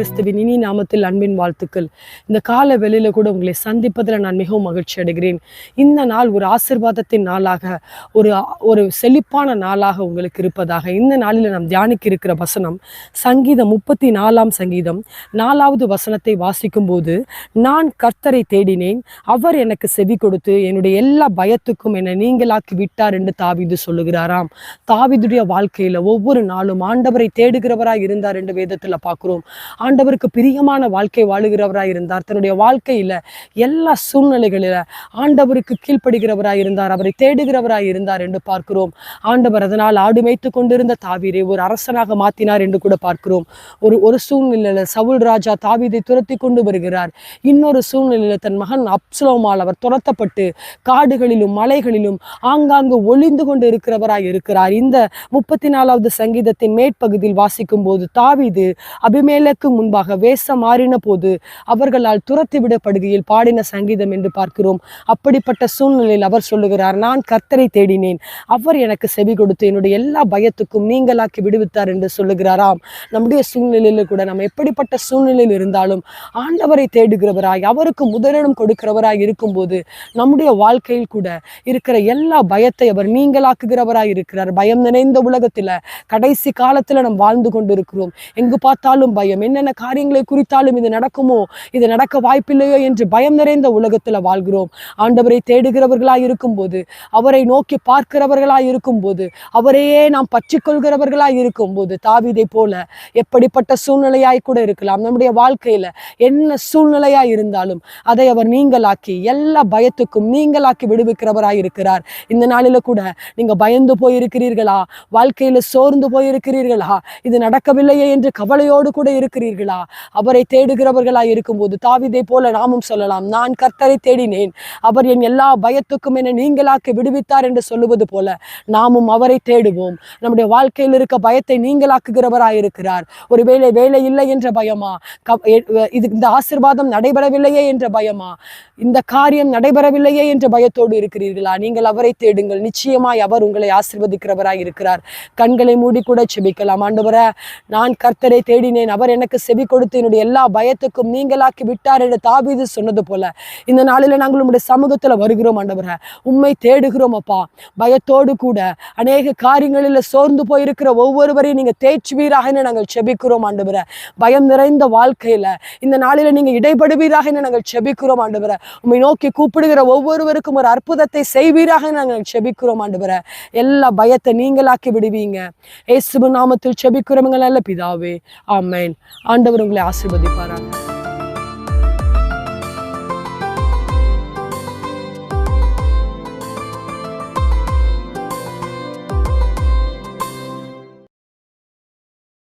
கிறிஸ்துவின் இனி நாமத்தில் அன்பின் வாழ்த்துக்கள். இந்த கால வெளியில கூட உங்களை சந்திப்பதில் நான் மிகவும் மகிழ்ச்சி அடைகிறேன். இந்த நாள் ஒரு ஆசிர்வாதத்தின் நாளாக ஒரு ஒரு செழிப்பான நாளாக உங்களுக்கு இருப்பதாக. இந்த நாளில் நாம் தியானிக்க இருக்கிற வசனம் சங்கீதம் முப்பத்தி நாலாம் சங்கீதம் நாலாவது வசனத்தை வாசிக்கும் போது நான் கர்த்தரை தேடினேன் அவர் எனக்கு செவி கொடுத்து என்னுடைய எல்லா பயத்துக்கும் என்னை நீங்களாக்கி விட்டார் என்று தாவிது சொல்லுகிறாராம். தாவிதுடைய வாழ்க்கையில ஒவ்வொரு நாளும் ஆண்டவரை தேடுகிறவராய் இருந்தார் என்று வேதத்துல பார்க்கிறோம். ஆண்டவருக்கு பிரியமான வாழ்க்கை வாழுகிறவராக இருந்தார். தன்னுடைய வாழ்க்கையில எல்லா சூழ்நிலைகளில ஆண்டவருக்கு கீழ்ப்படுகிறவராக இருந்தார். அவரை தேடுகிறவராக இருந்தார் என்று பார்க்கிறோம். ஆண்டவர் அதனால் ஆடு மேய்த்து கொண்டிருந்த தாவீரை ஒரு அரசனாக மாத்தினார் என்று கூட பார்க்கிறோம். ஒரு ஒரு சூழ்நிலையில சவுல் ராஜா தாவீதை துரத்தி கொண்டு வருகிறார். இன்னொரு சூழ்நிலையில தன் மகன் அப்சலோமால் அவர் துரத்தப்பட்டு காடுகளிலும் மலைகளிலும் ஆங்காங்கு ஒளிந்து கொண்டு இருக்கிறவராய் இருக்கிறார். இந்த முப்பத்தி நாலாவது சங்கீதத்தின் மேற்பகுதியில் வாசிக்கும் போது தாவீது அபிமேலக்கு முன்பாக வேஷம் மாறின போது அவர்களால் துரத்திவிடப்படுகையில் பாடின சங்கீதம் என்று பார்க்கிறோம். அப்படிப்பட்ட சூழ்நிலையில் அவர் சொல்லுகிறார் நான் கர்த்தரை தேடினேன். அவர் எனக்கு செவி கொடுத்து என்னுடைய எல்லா பயத்துக்கும் நீங்களாக்கி விடுவித்தார் என்று சொல்லுகிறாராம். நம்முடைய சூழ்நிலையில கூட நம்ம எப்படிப்பட்ட சூழ்நிலையில் இருந்தாலும் ஆண்டவரை தேடுகிறவராய் அவருக்கு முதலிடம் கொடுக்கிறவராய் இருக்கும்போது நம்முடைய வாழ்க்கையில் கூட இருக்கிற எல்லா பயத்தை அவர் நீங்களாக்குகிறவராய் இருக்கிறார். பயம் நிறைந்த உலகத்துல கடைசி காலத்துல நாம் வாழ்ந்து கொண்டிருக்கிறோம். எங்கு பார்த்தாலும் பயம். என்ன என்னென்ன காரியங்களை குறித்தாலும் இது நடக்குமோ இது நடக்க வாய்ப்பில்லையோ என்று பயம் நிறைந்த உலகத்துல வாழ்கிறோம். ஆண்டவரை தேடுகிறவர்களாய் இருக்கும்போது அவரை நோக்கி பார்க்கிறவர்களாய் இருக்கும்போது அவரையே நாம் பற்றிக்கொள்கிறவர்களாய் இருக்கும்போது தாவிதை போல எப்படிப்பட்ட சூழ்நிலையாய் கூட இருக்கலாம். நம்முடைய வாழ்க்கையில என்ன சூழ்நிலையா இருந்தாலும் அதை அவர் நீங்களாக்கி எல்லா பயத்துக்கும் நீங்களாக்கி விடுவிக்கிறவராய் இருக்கிறார். இந்த நாளில கூட நீங்க பயந்து போயிருக்கிறீர்களா? வாழ்க்கையில சோர்ந்து போயிருக்கிறீர்களா? இது நடக்கவில்லையே என்று கவலையோடு கூட இருக்கிறீர்கள்? அவரை தேடுகிறவர்களாய் இருக்கும்போது தாவிதை போல நாமும் சொல்லலாம். நான் கர்த்தரை தேடினேன். அவர் என் எல்லா பயத்துக்கும் என்னை நீங்களாக்க விடுவித்தார் என்று சொல்லுவது போல நாமும் அவரை தேடுவோம். நம்முடைய வாழ்க்கையில் இருக்க பயத்தை நீங்களாக்குகிறவராய் இருக்கிறார். ஒருவேளை வேலை இல்லை என்ற பயமா? இது இந்த ஆசிர்வாதம் நடைபெறவில்லையே என்ற பயமா? இந்த காரியம் நடைபெறவில்லையே என்ற பயத்தோடு இருக்கிறீர்களா? நீங்கள் அவரை தேடுங்கள். நிச்சயமாய் அவர் உங்களை ஆசிர்வதிக்கிறவராய் இருக்கிறார். கண்களை மூடி கூட செபிக்கலாம். ஆண்டவரே நான் கர்த்தரை தேடினேன். அவர் எனக்கு செவி கொடுத்து என்னுடைய எல்லா பயத்துக்கும் நீங்களாக்கி விட்டார் என்று தாவீது சொன்னது போல இந்த நாளில நாங்கள் உங்களுடைய சமூகத்துல வருகிறோம் ஆண்டவரை. உண்மை தேடுகிறோம் அப்பா. பயத்தோடு கூட அநேக காரியங்களில் சோர்ந்து போயிருக்கிற ஒவ்வொருவரையும் நீங்க தேய்ச்சுவீராக நாங்கள் செபிக்கிறோம் ஆண்டவரை. பயம் நிறைந்த வாழ்க்கையில இந்த நாளில நீங்க இடைப்படுவீராக நாங்கள் செபிக்கிறோம் ஆண்டவரை. உம்மை நோக்கி கூப்பிடுகிற ஒவ்வொருவருக்கும் ஒரு அற்புதத்தை செய்வீராக நாங்கள் செபிக்கிறோம் ஆண்டவரை. எல்லா பயத்தை நீங்களாக்கி விடுவீங்க. இயேசுவின் நாமத்தில் செபிக்கிறவங்க நல்ல பிதாவே. ஆமேன். ஆண்டவர் உங்களை ஆசிர்வதிப்பாராங்க